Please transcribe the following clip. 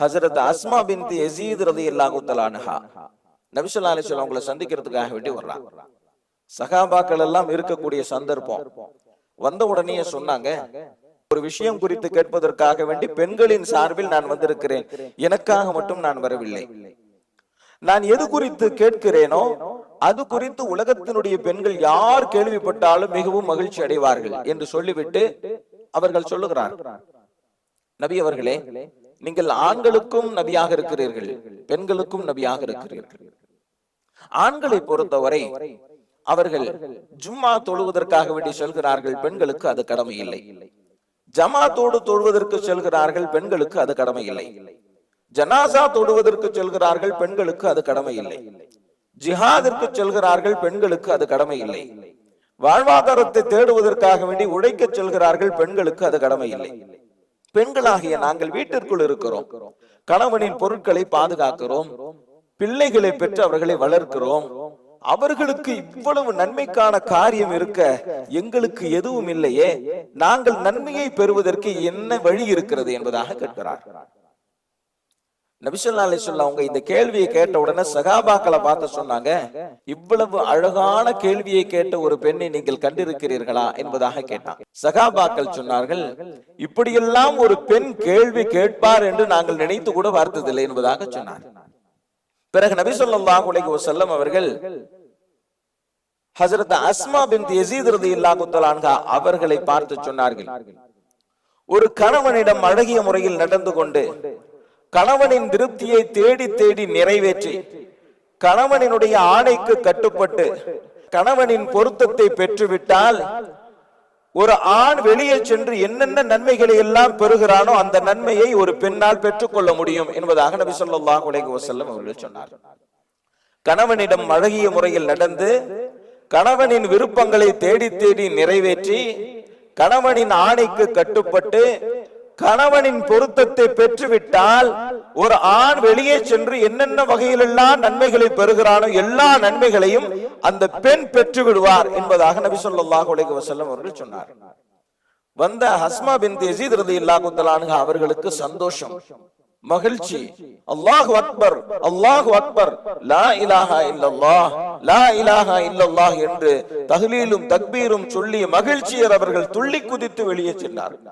ஹசரத் அஸ்மா பின் யசீத் ரதி அல்லாஹுத்தலானுஹா நபிசுல்லா அலிஸ்லாம் அவங்களை சந்திக்கிறதுக்காக வேண்டி வர்றாங்க சகாபாக்கள் எல்லாம் இருக்கக்கூடிய சந்தர்ப்பம். வந்த உடனே சொன்னாங்க ஒரு விஷயம் குறித்து கேட்பதற்காக வேண்டி பெண்களின் சார்பில் நான் வந்திருக்கிறேன். எனக்காக மட்டும் நான் வரவில்லை. நான் எது குறித்து கேட்கிறேனோ அது குறித்து உலகத்தினுடைய பெண்கள் யார் கேள்விப்பட்டாலும் மிகவும் மகிழ்ச்சி அடைவார்கள் என்று சொல்லிவிட்டு அவர்கள் சொல்லுகிறார். நபி அவர்களே நீங்கள் ஆண்களுக்கும் நபியாக இருக்கிறீர்கள் பெண்களுக்கும் நபியாக இருக்கிறீர்கள். ஆண்களை பொறுத்தவரை அவர்கள் ஜும்மா தொழுவதற்காக வேண்டி செல்கிறார்கள் பெண்களுக்கு அது கடமை இல்லை ஜமாத்தோடு தொழுவதற்கு செல்கிறார்கள் பெண்களுக்கு அது கடமை இல்லை ஜனாசா தொடுவதற்கு செல்கிறார்கள் பெண்களுக்கு அது கடமை இல்லை ஜிஹாதிற்கு செல்கிறார்கள் பெண்களுக்கு அது கடமை இல்லை வாழ்வாதாரத்தை தேடுவதற்காக வேண்டி உழைக்க செல்கிறார்கள் பெண்களுக்கு அது கடமை இல்லை பெண்களாகிய நாங்கள் வீட்டிற்குள் இருக்கிறோம். கணவனின் பொருட்களை பாதுகாக்கிறோம். பிள்ளைகளை பெற்று அவர்களை வளர்க்கிறோம். அவர்களுக்கு இவ்வளவு நன்மைக்கான காரியம் இருக்க எங்களுக்கு எதுவும் இல்லையே. நாங்கள் நன்மையை பெறுவதற்கு என்ன வழி இருக்கிறது என்பதாக கேட்கிறார். நபிசுல்லா அலிசுல்லா அவங்க இந்த கேள்வியை கேட்ட உடனே சகாபாக்களை பார்த்து சொன்னாங்க இவ்வளவு அழகான கேள்வியை கேட்ட ஒரு பெண்ணை நீங்கள் கண்டிருக்கிறீர்களா? என்பதாக கேட்டான். சகாபாக்கள் சொன்னார்கள் இப்படியெல்லாம் ஒரு பெண் கேள்வி கேட்பார் என்று நாங்கள் நினைத்து கூட பார்த்ததில்லை என்பதாக சொன்னார். பிறகு நபி சொல்லாஹ் உலகி செல்லம் அவர்கள் ஹசரத் அஸ்மா பின் யசீத் ரதி அவர்களை பார்த்து சொன்னார்கள். ஒரு கணவனிடம் அழகிய முறையில் நடந்து கொண்டு கணவனின் திருப்தியை தேடி தேடி நிறைவேற்றி கணவனினுடைய ஆணைக்கு கட்டுப்பட்டு கணவனின் பொருத்தத்தை பெற்றுவிட்டால் ஒரு ஆண் வெளியே சென்று என்னென்ன நன்மைகளை எல்லாம் பெறுகிறானோ அந்த நன்மையை ஒரு பெண்ணால் பெற்றுக்கொள்ள முடியும் என்பதாக நபி சொல்லாஹ் உலக வசல்லம் அவர்கள் சொன்னார். கணவனிடம் அழகிய முறையில் நடந்து கணவனின் விருப்பங்களை தேடி தேடி நிறைவேற்றி கணவனின் ஆணைக்கு கட்டுப்பட்டு கணவனின் பொருத்தத்தை பெற்றுவிட்டால் ஒரு ஆண் வெளியே சென்று என்னென்ன வகையிலெல்லாம் நன்மைகளை பெறுகிறானோ எல்லா நன்மைகளையும் அந்த பெண் பெற்று விடுவார் என்பதாக நபி சொல்லாஹ் உலக வசல்லம் அவர்கள் சொன்னார். வந்த ஹஸ்மா பின் தேசித் ரதி இல்லா குத்தலானுங்க அவர்களுக்கு சந்தோஷம் மகிழ்ச்சி. அல்லாஹு அக்பர் அல்லாஹு அக்பர். லா இலாஹா இல்லல்லாஹ் லா இலாஹா இல்லல்லாஹ் என்று தஹ்லீலும் தக்பீரும் சொல்லி மகிழ்ச்சியர் அவர்கள் துள்ளி குதித்து வெளியே சென்றார்கள்.